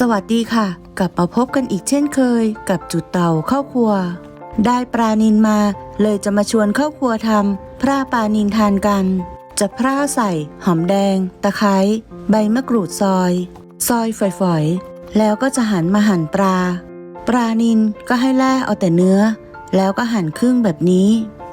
สวัสดีค่ะ กลับมาพบกันอีกเช่นเคย กับจุดเตาเข้าครัว ได้ปลานินมา เลยจะมาชวนเข้าครัวทำพร่าปลานินทานกัน จะพร่าใส่ หอมแดง ตะไคร้ใบมะกรูดซอย ซอยฝอยๆ แล้วก็จะหันมาหั่นปลา ปลานินก็ให้แล่เอาแต่เนื้อ แล้วก็หั่นครึ่งแบบนี้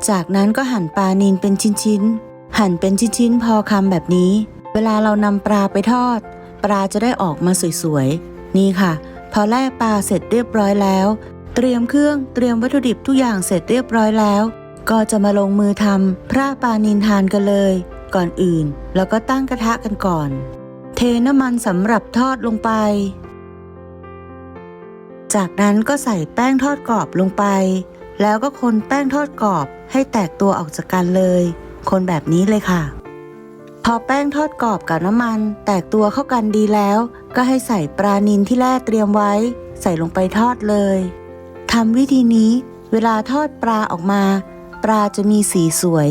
จากนั้นก็หั่นปลานินเป็นชิ้นๆ หั่นเป็นชิ้นๆ พอคำแบบนี้ เวลาเรานำปลาไปทอดปลาจะได้ออกมาสวยๆ นี่ค่ะ พอแล่ปลาเสร็จเรียบร้อยแล้ว เตรียมเครื่องเตรียมวัตถุดิบทุกอย่างเสร็จเรียบร้อยแล้ว ก็จะมาลงมือทำพร่าปลานินทานกันเลย ก่อนอื่นแล้วก็ตั้งกระทะกันก่อน เทน้ำมันสำหรับทอดลงไป จากนั้นก็ใส่แป้งทอดกรอบลงไป แล้วก็คนแป้งทอดกรอบให้แตกตัวออกจากกันเลย คนแบบนี้เลยค่ะพอแป้งทอดกรอบกับน้ำมัน แตกตัวเข้ากันดีแล้ว ก็ให้ใส่ปลานินที่แล่เตรียมไว้ ใส่ลงไปทอดเลยทำวิธีนี้เวลาทอดปลาออกมา ปลาจะมีสีสวย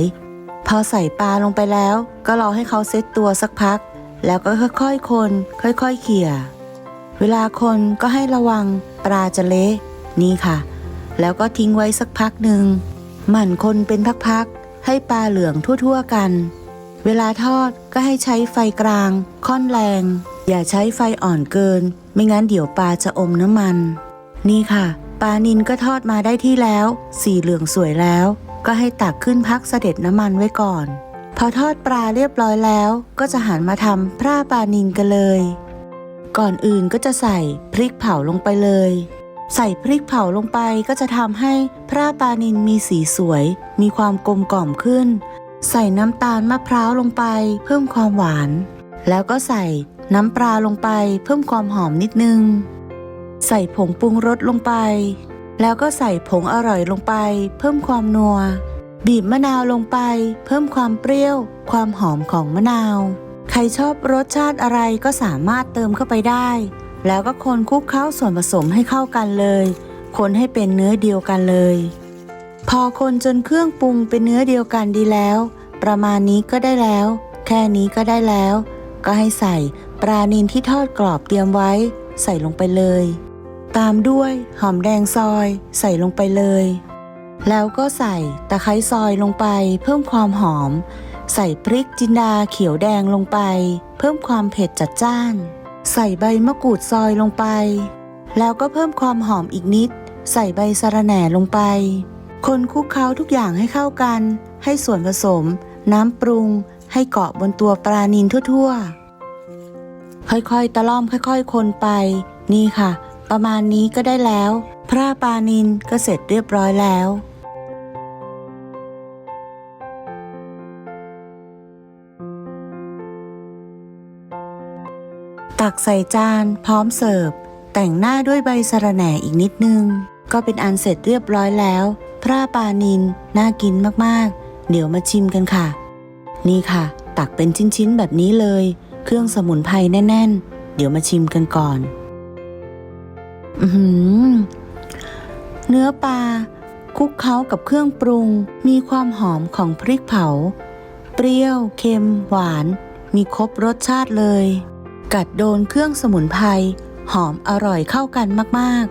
พอใส่ปลาลงไปแล้ว ก็รอให้เขาเซตตัวสักพัก แล้วก็ค่อยๆคน ค่อยๆเขี่ยเวลาคนก็ให้ระวังปลาจะเละนี่ค่ะ แล้วก็ทิ้งไว้สักพักหนึ่งหมั่นคนเป็นพักๆให้ปลาเหลืองทั่วๆกัน เวลาทอดก็ให้ใช้ไฟกลาง ค่อนแรง อย่าใช้ไฟอ่อนเกิน ไม่งั้นเดี๋ยวปลาจะอมน้ำมัน นี่ค่ะ ปลานินก็ทอดมาได้ที่แล้ว สีเหลืองสวยแล้ว ก็ให้ตักขึ้นพักเสด็จน้ำมันไว้ก่อน พอทอดปลาเรียบร้อยแล้ว ก็จะหันมาทำพร่าปลานินกันเลย ก่อนอื่นก็จะใส่พริกเผาลงไปเลย ใส่พริกเผาลงไปก็จะทำให้พร่าปลานินมีสีสวย มีความกลมกล่อมขึ้น ใส่น้ำตาลมะพร้าวลงไป เพิ่มความหวาน แล้วก็ใส่ น้ำปลาลงไปเพิ่มความหอมนิดนึง ใส่ผงปรุงรสลงไป แล้วก็ใส่ผงอร่อยลงไป เพิ่มความนัว บีบมะนาวลงไป เพิ่มความเปรี้ยว ความหอมของมะนาว ใครชอบรสชาติอะไรก็สามารถเติมเข้าไปได้ แล้วก็คนคลุกเคล้าส่วนผสมให้เข้ากันเลย คนให้เป็นเนื้อเดียวกันเลย พอคนจนเครื่องปรุงเป็นเนื้อเดียวกันดีแล้ว ประมาณนี้ก็ได้แล้ว แค่นี้ก็ได้แล้ว ก็ให้ใส่ ปลานินที่ทอดกรอบเตรียมไว้ ใส่ลงไปเลย ตามด้วยหอมแดงซอย ใส่ลงไปเลย แล้วก็ใส่ตะไคร้ซอยลงไป เพิ่มความหอม ใส่พริกจินดาเขียวแดงลงไป เพิ่มความเผ็ดจัดจ้าน ใส่ใบมะกรูดซอยลงไป แล้วก็เพิ่มความหอมอีกนิด ใส่ใบสะระแหน่ลงไป คนคลุกเคล้าทุกอย่างให้เข้ากัน ให้ส่วนผสม น้ำปรุง ให้เกาะบนตัวปลานินทั่ว ๆ ค่อยๆ ตะล่อมค่อยๆ คนไป นี่ค่ะ ประมาณนี้ก็ได้แล้ว พระปลานินก็เสร็จเรียบร้อยแล้วตักใส่จานพร้อมเสิร์ฟ แต่งหน้าด้วยใบสะระแหน่อีกนิดนึง ก็เป็นอันเสร็จเรียบร้อยแล้ว พระปลานินน่ากินมากๆ เดี๋ยวมาชิมกันค่ะ นี่ค่ะ ตักเป็นชิ้นๆแบบนี้เลย เครื่องสมุนไพรแน่น ๆ เดี๋ยวมาชิมกันก่อน อือหือเนื้อปลาคลุกเคล้ากับเครื่องปรุง มีความหอมของพริกเผา เปรี้ยว เค็ม หวาน มีครบรสชาติเลย กัดโดนเครื่องสมุนไพรหอมอร่อยเข้ากันมาก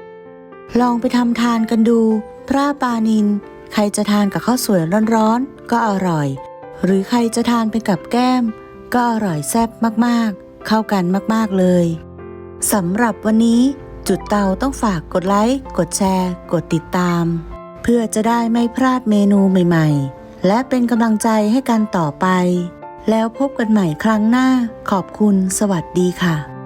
ๆ ลองไปทำทานกันดู พระปานิน ใครจะทานกับข้าวสวยร้อนๆ ก็อร่อย หรือใครจะทานเป็นกับแก้ม ก็อร่อยแซ่บมากๆ เข้ากันมากๆเลยสำหรับวันนี้จุดเตาต้องฝากกดไลค์กดแชร์ กดติดตาม เพื่อจะได้ไม่พลาดเมนูใหม่ๆ และเป็นกำลังใจให้กันต่อไป แล้วพบกันใหม่ครั้งหน้าขอบคุณสวัสดีค่ะ